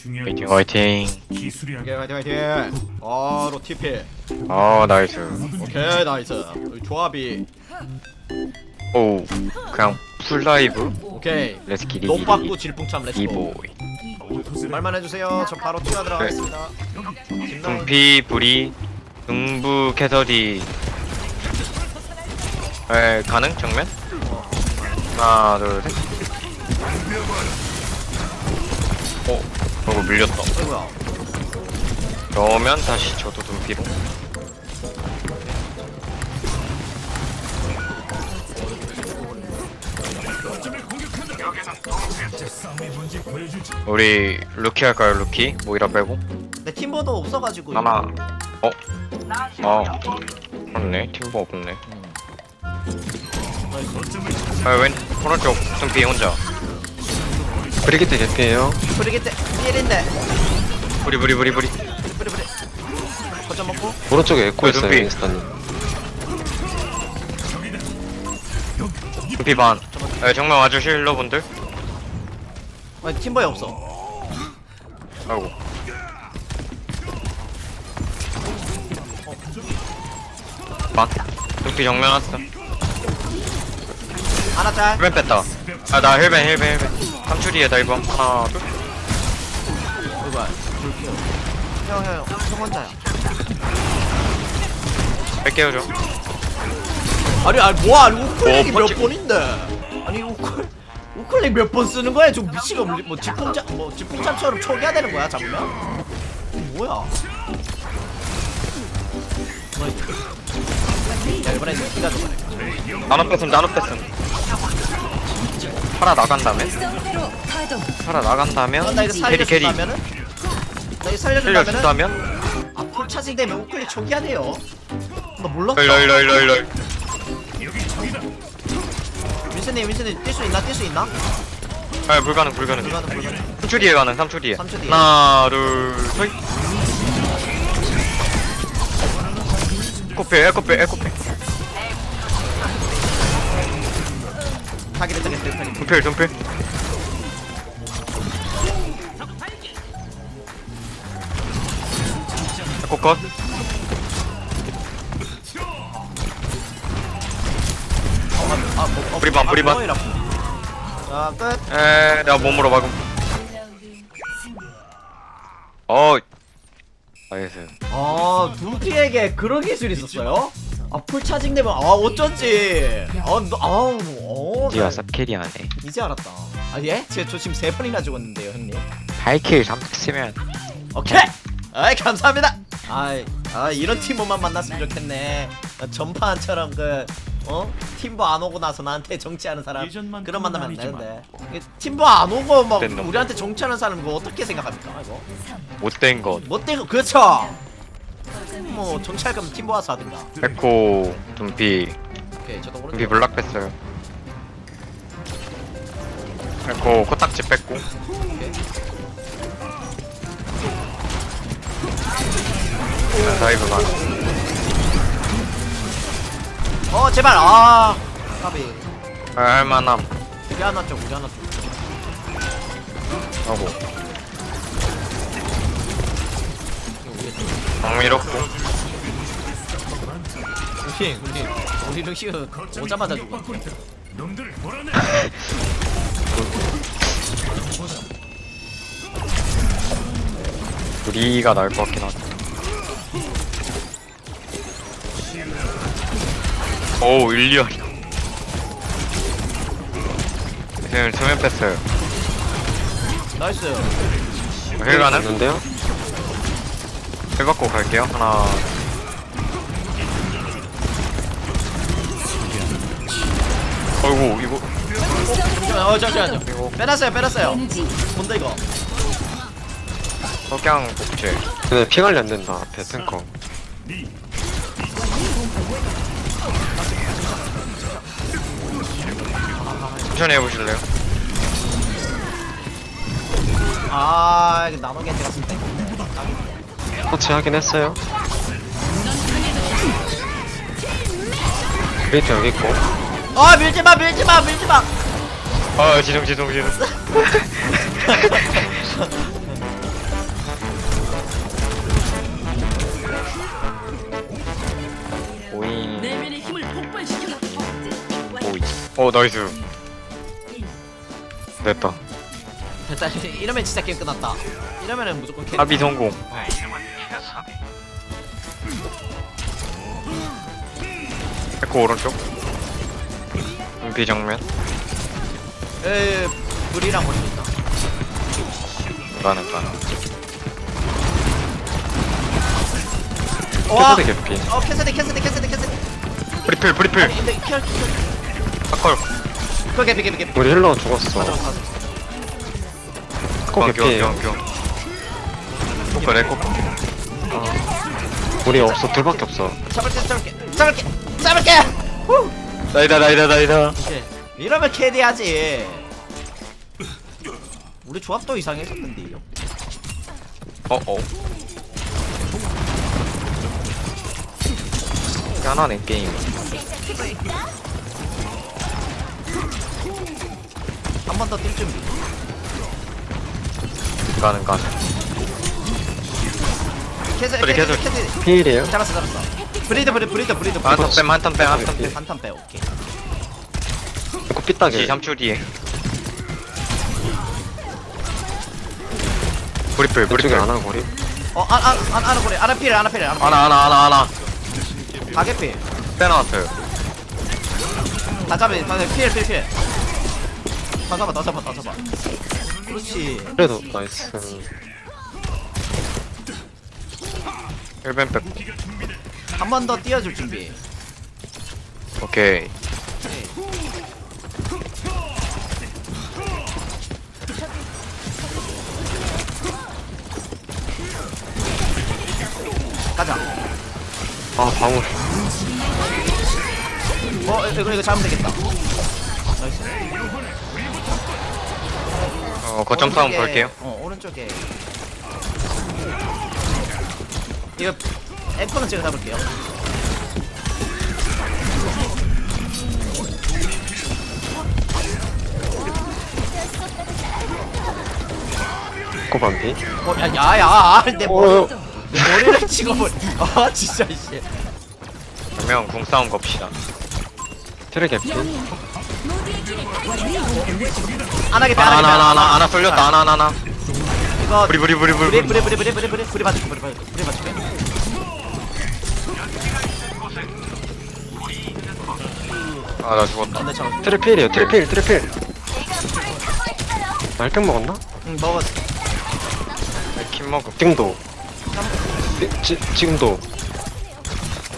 중요한 화이팅 화이팅. 기술이 오케이 아니라 화이팅 화이팅. 바로 TP 아 나이스. 오케이 나이스. 우리 조합이. 오 그냥 풀라이브? 오케이. 레스키리 똥 받고 질풍참 렛츠고 이보이 말만 해주세요. 저 바로 뛰어 들어가겠습니다. 김나인 둠피 불이 등부 캐서디. 에 가능? 정면? 하나 둘셋 어? 저거 밀렸다. 어이구야 그러면 다시 저도 둠피로. 우리 루키 할까요 루키? 모이라 빼고? 내 팀버도 없어가지고 하나. 어? 아 그렇네. 팀버 없네. 아웬 오른쪽 둠피 혼자 브리기트 개피에요. 브리기트 1인데. 부리 부리 부리 부리. 브리 브리. 거점 먹고. 오른쪽에 에코 있어요, 눈빛. 인스타님. 둠피 반. 에, 정면 와주실 힐러분들? 아 팀버에 없어. 아이고. 반. 둠피 정면 왔어. 하나 짤 힐벤 뺐다. 아나 힐벤 힐벤 힐벤 삼출이에 다이브 하나 둘. 불키워 형형 형 혼자야. 뺄게요 저 아니 아니 뭐야? 우클릭이 어, 몇 번째- 번인데? 아니 우클 우클릭 몇 번 쓰는 거야? 좀 미치가 없- 뭐 지풍자 뭐 지풍참처럼 초기화 되는 거야 잡으면 뭐야? 야 이번에 니가 저번에 나눠 뺐음 나눠 뺐음 살아 나간다면? 살아 나간다면? 나 이거 캐리 캐리. 살려준다면은? 나 이거 살려준다면은? 살려준다면? 앞으로 차징 되면 우클릭 초기화 돼요. 나 몰랐어 일러 일러 일러 일러 윈스님 윈스님 뛸 수 있나? 뛸 수 있나? 아 불가능 불가능. 불가능 불가능. 3초 뒤에 가능 3초 뒤에. 3초 뒤에. 하나 둘셋. 에코필 에코필 에코필 타기를 타기를 타기를 둠필 둠필 에코 컷 아, 뭐, 어, 뿌리 반, 뿌리 반. 뭐이라. 자, 끝. 에, 내가 몸으로 막음. 어, 나이스. 아, 두피에게 그런 기술이 있었어요? 아, 풀 차징 되면, 아, 어쩐지. 아, 너, 아우, 어. 니가 나 쌉캐리하네. 이제 알았다. 아, 예? 제, 저 지금 세 번이나 죽었는데요, 형님. 8킬 3득 쓰면 오케이! 아이, 감사합니다! 아이, 아, 이런 팀워만 만났으면 좋겠네. 나 전파한처럼 그, 어? 팀버 안 오고 나서 나한테 정치하는 사람. 예전만큼은 그런 만나면 안 아니지만. 되는데. 이게 팀버 안 오고 막. 우리한테 정치하는 사람 그거 어떻게 생각합니까, 이거? 못된 것. 못된 거 그렇죠. 뭐 정치할 거면 팀 모아서 하든가. 에코, 둠피, 오케이 저도 둠피 오른쪽. 블락 뺐어요. 에코, 코딱지 뺐고. 자, 다이브 가. 어 제발 아 까비. 아, 할만함. 우리 하나 쪽 우리 하나 쪽. 하고. 방미롭고. 우리 우리 우리 루시 오자마자 죽어. 놈들을 몰아내 우 리가 나을 것 같긴 하다. 오, 일리언. 지금 수면 뺐어요. 나이스. 힐 가는? 있는데요? 힐 받고 갈게요. 하나. 잠시만 어 잠시만요. 이거. 빼놨어요 빼놨어요. 뭔데 이거? 석양 복제. 근데 피 관리 안 된다, 앞에 탱커. 천천히 해보실래요? 아 이거 나노 겐지 같은 데. 터치 하긴 했어요. 브리기트 여기 있고. 아 밀지 마 밀지 마 밀지 마. 아 지성 지성 지성. 오잉. 내면의 힘을 폭발시켜 오잉. 어 나이스. 됐다. 됐다. 이러면 진짜 게임 끝났다. 이러면은 무조건 캐 합의 성공. 네. 에코 오른쪽. 공피 정면. 에 불이랑 볼수 있다. 가는 가는 와! 개피. 어 캐스디 캐스디 캐스디 캐스디 브리필 브리필. 근데 키얼 키얼 아컬. 그거 개피 개피 개피. 우리 힐러 죽었어. 맞아 맞아. 코 개피에요. 경경. 코커 에코 우리 없어. 둘밖에 없어. 잡을게 잡을게 잡을게. 잡을게! 후! 나이다 나이다 나이다. 오케이 이러면 캐리하지. 우리 조합도 이상해졌는데 어어. 하나네 게임. 한 번 더뛸 준비. 가는 가는 캐스 그래, 캐스 캐스. 캐스 피일이에요? 잡았어 잡았어. 브리드 브리드 브리드 브리드. 한턴 뺨 한턴 뺨 한턴 뺨 한탄 빼 오케이 코 삐딱에 3초 뒤에. 왼쪽에 브리필 안 하고 우리? 어안안안 안아 그래 안아 필 안아 필. 안아 하나 하나 하나 하나. 가게 필. 빼놨어요. 다 잡아 다 잡아 필 필필. 다 잡아 다 잡아 다 잡아. 그렇지. 그래도 나이스. 1벤 빼고 한번더 띄워줄 준비. 오케이 아 방울. 어 이거 이거 잡으면 되겠다. 나이스 어 거점 싸움 오른쪽에- 볼게요. 어 오른쪽에. 이거 에코는 제가 잡을게요. 코 반피? 어, 야, 야, 야, 내 머리, 어, 내 머리를 찍어버려. 아, 진짜, 씨. 분명 궁싸움 겁시다 트레 개피 안 하나 안 돼. 하나 하나 하나 쏠렸다 하나 하나 하나 이거, 브리 브리 브리 브리 브리, 브리 브리, 브리, 브리, 브리, 브리 맞출게, 브리, 브리, 브리 맞출게. 아나 죽었다 근데 저, 트레 필이에요 트레 필 트레 필 날병 먹었나? 응, 먹었어. 킴 먹음 지금도 지, 지, 지금도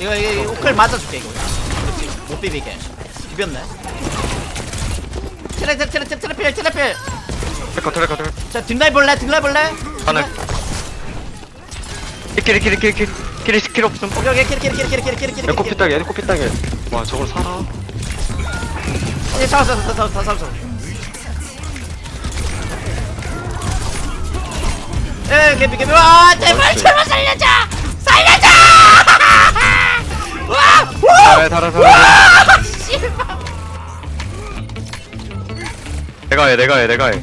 이거, 이거, 우클 맞아줄게, 이거. 그렇지. 못 비비게. 비볐네. 트레, 트레, 트레, 트레, 트레필, 트레필. 트래커 트래커 트래커 자, 뒷라인 볼래? 뒷라인 볼래? 하늘 키리 키리 키리 키리 키리 스킬 없음 오케이, 오케이, 키리, 키리, 키리, 키리, 키리, 키리, 키리. 에코 삐딱에 에코 삐딱에 와 저걸 살아 예, 잡았어, 잡았어, 잡았어, 잡았어. 에, 개비, 개비. 와, 제발. 제발 살려줘! 살려줘! 와! 와! 달아 달아 달아 아, 씨발. 내가 해 내가 해 내가 해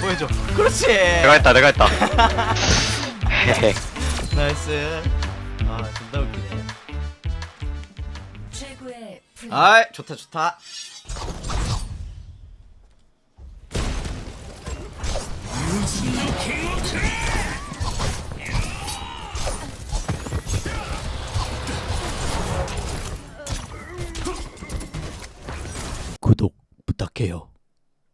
보여줘. 그렇지. 내가 했다 내가 했다 나이스. 아, 존나 웃기네. 최고의 플레이. 아이, 좋다, 좋다. 구독 부탁해요.